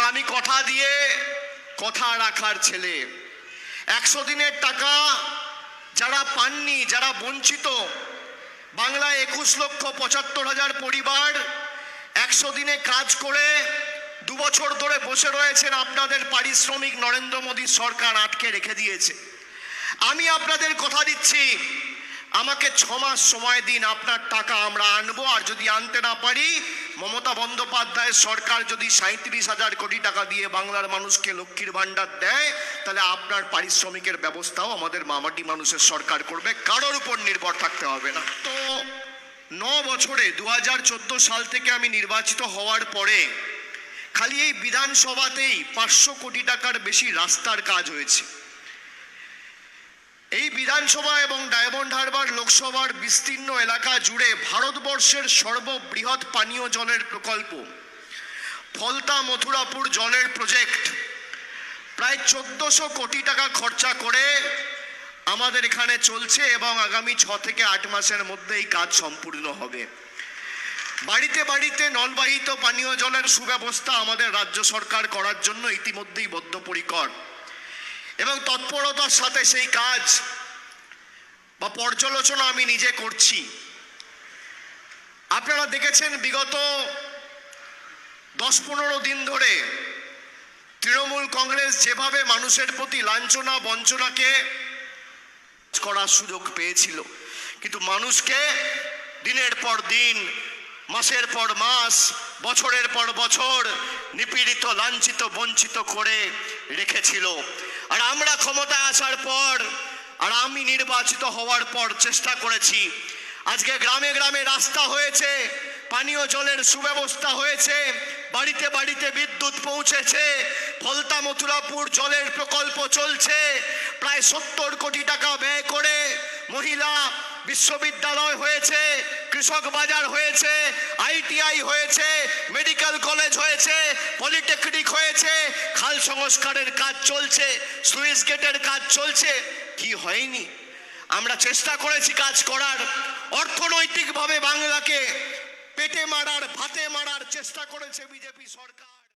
এবং আমি কথা দিয়ে কথা রাখার ছেলে। একশো দিনের টাকা যারা পাননি, যারা বঞ্চিত, বাংলায় একুশ লক্ষ পঁচাত্তর হাজার পরিবার একশো দিনে কাজ করে দু বছর ধরে বসে রয়েছেন আপনাদের পারিশ্রমিক নরেন্দ্র মোদীর সরকার আটকে রেখে দিয়েছে। আমি আপনাদের কথা দিচ্ছি আমাকে ছ মাস সময় দিন, আপনার টাকা আমরা আনব। আর যদি আনতে না পারি, মমতা বন্দ্যোপাধ্যায়ের সরকার যদি সাঁত্রিশ হাজার কোটি টাকা দিয়ে বাংলার মানুষকে লক্ষ্মীর ভাণ্ডার দেয়, তাহলে আপনার পারিশ্রমিকের ব্যবস্থাও আমাদের মামাটি মানুষের সরকার করবে। কারোর উপর নির্ভর থাকতে হবে না। তো ন বছরে দু হাজার চোদ্দ সাল থেকে আমি নির্বাচিত হওয়ার পরে, খালি এই বিধানসভাতেই পাঁচশো কোটি টাকার বেশি রাস্তার কাজ হয়েছে। এই বিধানসভা এবং ডায়মন্ড হারবার লোকসভার বিস্তীর্ণ এলাকা জুড়ে ভারতবর্ষের সর্ববৃহৎ পানীয় জলের প্রকল্প। ফলতা মথুরাপুর জলের প্রজেক্ট। প্রায় চোদ্দশো কোটি টাকা খরচা করে আমাদের এখানে চলছে এবং আগামী ছ থেকে আট মাসের মধ্যে এই কাজ সম্পূর্ণ হবে। বাড়িতে বাড়িতে নলবাহিত পানীয় জলের সুব্যবস্থা আমাদের রাজ্য সরকার করার জন্য ইতিমধ্যেই বদ্ধপরিকর। এবং তৎপরতার সাথে সেই কাজ বা পর্যালোচনা আমি নিজে করছি। আপনারা দেখেছেন বিগত দশ পনেরো দিন ধরে তৃণমূল কংগ্রেস যেভাবে মানুষের প্রতি লাঞ্ছনা, বঞ্চনাকে করার সুযোগ পেয়েছিল। কিন্তু মানুষকে দিনের পর দিন, মাসের পর মাস বছরের পর বছর নিপীড়িত, লাঞ্ছিত, বঞ্চিত করে রেখেছিল। আর আমরা ক্ষমতায় আসার পর, আর আমি নির্বাচিত হওয়ার পর চেষ্টা করেছি। আজকে গ্রামে গ্রামে রাস্তা হয়েছে, পানীয় জলের সুব্যবস্থা হয়েছে, বাড়িতে বাড়িতে বিদ্যুৎ পৌঁছেছে, ফলতা মথুরাপুর জলের প্রকল্প চলছে, প্রায় সত্তর কোটি টাকা ব্যয় করে মহিলা বিশ্ববিদ্যালয় হয়েছে, কৃষক বাজার হয়েছে আইটিআই হয়েছে মেডিকেল কলেজ হয়েছে পলিটেকনিক হয়েছে, খাল সংস্কারের কাজ চলছে সুইস গেটের কাজ চলছে। কি হয়নি? আমরা চেষ্টা করেছি কাজ করার, অর্থনৈতিকভাবে বাংলাকে পেটে মারার, ভাতে মারার চেষ্টা করেছে বিজেপি সরকার।